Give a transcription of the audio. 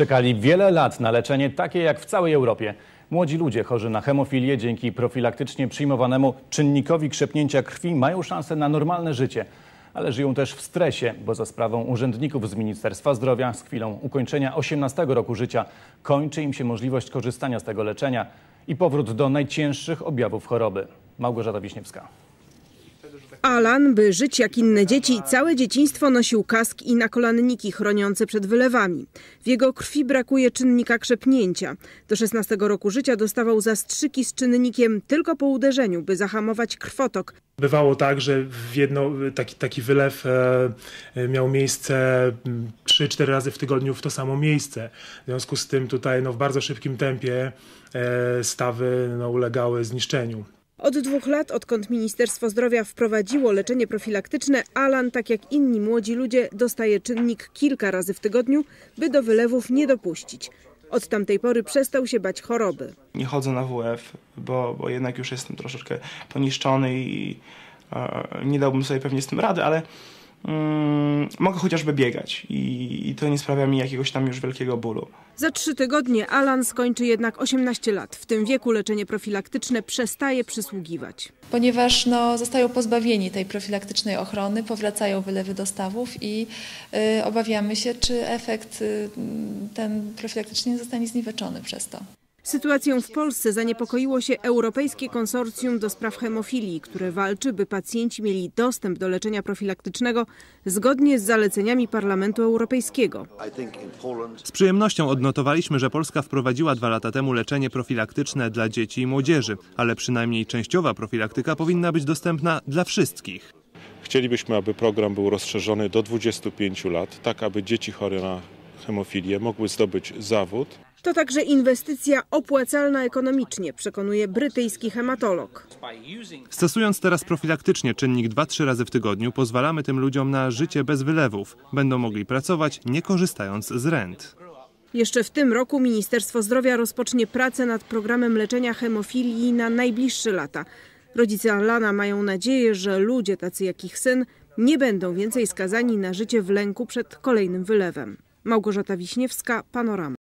Czekali wiele lat na leczenie takie jak w całej Europie. Młodzi ludzie chorzy na hemofilię dzięki profilaktycznie przyjmowanemu czynnikowi krzepnięcia krwi mają szansę na normalne życie. Ale żyją też w stresie, bo za sprawą urzędników z Ministerstwa Zdrowia z chwilą ukończenia 18 roku życia kończy im się możliwość korzystania z tego leczenia i powrót do najcięższych objawów choroby. Małgorzata Wiśniewska. Alan, by żyć jak inne dzieci, całe dzieciństwo nosił kask i nakolanniki chroniące przed wylewami. W jego krwi brakuje czynnika krzepnięcia. Do 16 roku życia dostawał zastrzyki z czynnikiem tylko po uderzeniu, by zahamować krwotok. Bywało tak, że jedno, taki, taki wylew e, miał miejsce 3-4 razy w tygodniu w to samo miejsce. W związku z tym tutaj no, w bardzo szybkim tempie e, stawy no, ulegały zniszczeniu. Od dwóch lat, odkąd Ministerstwo Zdrowia wprowadziło leczenie profilaktyczne, Alan, tak jak inni młodzi ludzie, dostaje czynnik kilka razy w tygodniu, by do wylewów nie dopuścić. Od tamtej pory przestał się bać choroby. Nie chodzę na WF, bo, bo jednak już jestem troszeczkę poniszczony i e, nie dałbym sobie pewnie z tym rady, ale mm, mogę chociażby biegać i, i to nie sprawia mi jakiegoś tam już wielkiego bólu. Za trzy tygodnie Alan skończy jednak 18 lat. W tym wieku leczenie profilaktyczne przestaje przysługiwać. Ponieważ no, zostają pozbawieni tej profilaktycznej ochrony, powracają wylewy dostawów i y, obawiamy się, czy efekt y, ten profilaktyczny nie zostanie zniweczony przez to. Sytuacją w Polsce zaniepokoiło się Europejskie Konsorcjum do Spraw Hemofilii, które walczy, by pacjenci mieli dostęp do leczenia profilaktycznego zgodnie z zaleceniami Parlamentu Europejskiego. Z przyjemnością odnotowaliśmy, że Polska wprowadziła dwa lata temu leczenie profilaktyczne dla dzieci i młodzieży, ale przynajmniej częściowa profilaktyka powinna być dostępna dla wszystkich. Chcielibyśmy, aby program był rozszerzony do 25 lat, tak aby dzieci chore na hemofilię mogły zdobyć zawód. To także inwestycja opłacalna ekonomicznie, przekonuje brytyjski hematolog. Stosując teraz profilaktycznie czynnik 2-3 razy w tygodniu, pozwalamy tym ludziom na życie bez wylewów. Będą mogli pracować, nie korzystając z rent. Jeszcze w tym roku Ministerstwo Zdrowia rozpocznie pracę nad programem leczenia hemofilii na najbliższe lata. Rodzice Alana mają nadzieję, że ludzie tacy jak ich syn nie będą więcej skazani na życie w lęku przed kolejnym wylewem. Małgorzata Wiśniewska, Panorama.